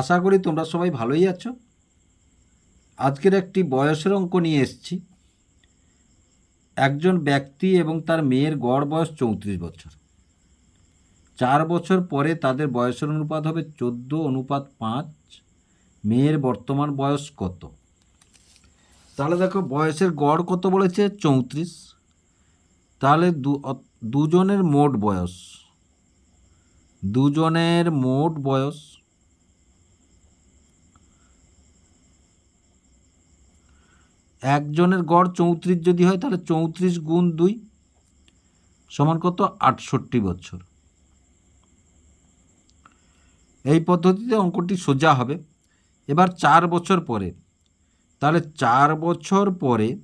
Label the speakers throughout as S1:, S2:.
S1: আশা করি তোমরা সবাই ভালোই আছো। আজকের একটি বয়সের অঙ্ক নিয়ে এসেছি। একজন ব্যক্তি এবং তার মেয়ের গড় বয়স চৌত্রিশ বছর। চার বছর পরে তাদের বয়সের অনুপাত হবে চোদ্দ, অনুপাত পাঁচ। মেয়ের বর্তমান বয়স কত? তাহলে দেখো, বয়সের গড় কত বলেছে? চৌত্রিশ। তাহলে দুজনের মোট বয়স। দুজনের মোট বয়স একজনের গড় চৌত্রিশ যদি হয়, তাহলে চৌত্রিশ গুণ দুই সমান কত? আটষট্টি বছর। এই পদ্ধতিতে অঙ্কটি সোজা হবে। এবার চার বছর পরে, তাহলে চার বছর পরে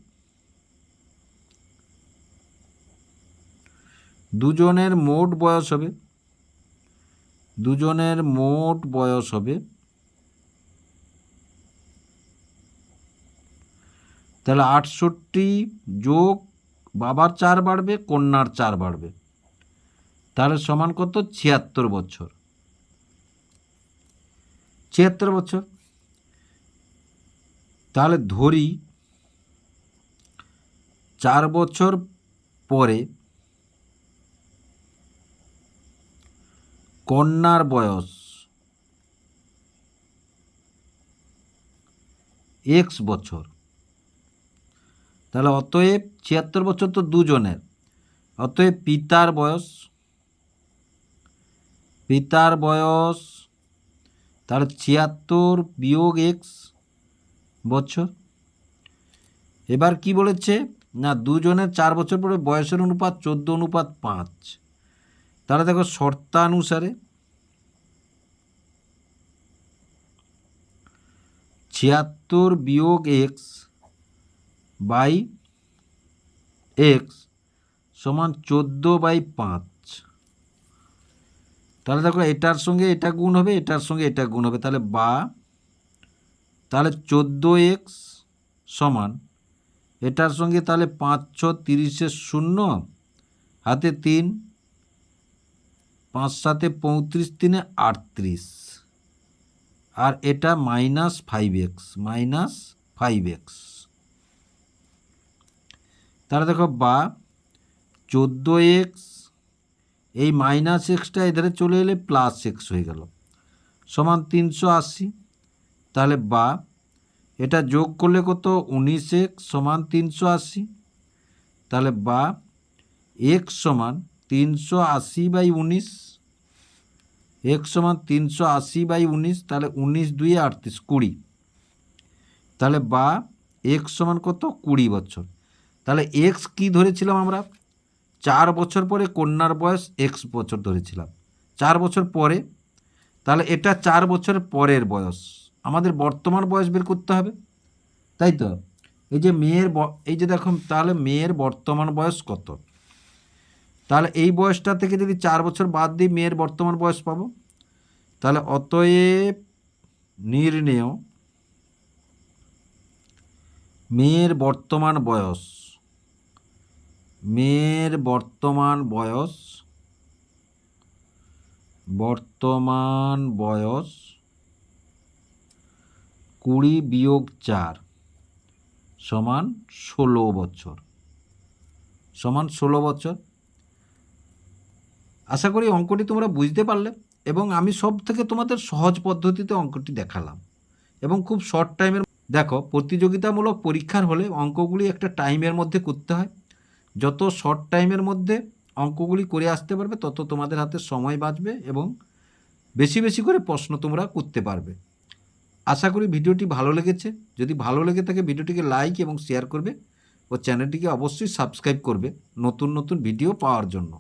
S1: দুজনের মোট বয়স হবে। দুজনের মোট বয়স হবে তাহলে আটষট্টি যোগ বাবার চার বাড়বে, কন্যার চার বাড়বে। তাহলে সমান কত? ছিয়াত্তর বছর। ছিয়াত্তর বছর। তাহলে ধরি, চার বছর পরে কন্যার বয়স এক্স বছর। তাহলে অতএব ছিয়াত্তর বছর তো দুজনের। অতএব পিতার বয়স পিতার বয়স, তাহলে ছিয়াত্তর বিয়োগ এক্স বছর। এবার কি বলেছে? না, দুজনের চার বছর পরে বয়সের অনুপাত চোদ্দ, অনুপাত পাঁচ। তাহলে দেখো শর্তানুসারে ছিয়াত্তর বিয়োগ এক্স বাই এক্স সমান চোদ্দ বাই পাঁচ। তাহলে দেখো এটার সঙ্গে এটা গুণ হবে, এটার সঙ্গে এটা গুণ হবে। তাহলে বা, তাহলে চোদ্দ এক্স সমান, এটার সঙ্গে তাহলে পাঁচ ছ তিরিশের শূন্য, হাতে তিন, পাঁচ সাতে পঁয়ত্রিশ তিনে আটত্রিশ। আর এটা minus five x, minus five x. তাহলে দেখো বা চোদ্দ এক্স, এই মাইনাস এক্সটা এধারে চলে এলে প্লাস এক্স হয়ে গেল। সমান তিনশো আশি, তাহলে বা এটা যোগ করলে কত? উনিশ এক্স সমান তিনশো আশি, তাহলে বা এক্স সমান তিনশো আশি বাই উনিশ এক্স সমান তিনশো আশি বাই উনিশ, তাহলে উনিশ দুই আটত্রিশ কুড়ি, তাহলে বা এক্স সমান কত? কুড়ি বছর। তাহলে এক্স কি ধরেছিলাম আমরা? চার বছর পরে কন্যার বয়স এক্স বছর ধরেছিলাম। চার বছর পরে, তাহলে এটা চার বছর পরের বয়স। আমাদের বর্তমান বয়স বের করতে হবে। তাই তো? এই যে মেয়ের এই যে দেখো তাহলে মেয়ের বর্তমান বয়স কত? তাহলে এই বয়সটা থেকে যদি চার বছর বাদ দিই মেয়ের বর্তমান বয়স পাবো, তাহলে অতএব নির্ণেয়, মেয়ের বর্তমান বয়স মেয়ের বর্তমান বয়স বর্তমান বয়স কুড়ি বিয়োগ চার সমান ষোলো বছর। সমান ষোলো বছর। আশা করি অঙ্কটি তোমরা বুঝতে পারলে এবং আমি সব থেকে তোমাদের সহজ পদ্ধতিতে অঙ্কটি দেখালাম এবং খুব শর্ট টাইমের দেখো, প্রতিযোগিতামূলক পরীক্ষার হলে অঙ্কগুলি একটা টাইমের মধ্যে করতে হয়। যত শর্ট টাইমের মধ্যে অঙ্কগুলি করে আসতে পারবে, তত তোমাদের হাতে সময় বাঁচবে এবং বেশি বেশি করে প্রশ্ন তোমরা করতে পারবে। আশা করি ভিডিওটি ভালো লেগেছে। যদি ভালো লেগে থাকে, ভিডিওটিকে লাইক এবং শেয়ার করবে ও চ্যানেলটিকে অবশ্যই সাবস্ক্রাইব করবে নতুন নতুন ভিডিও পাওয়ার জন্য।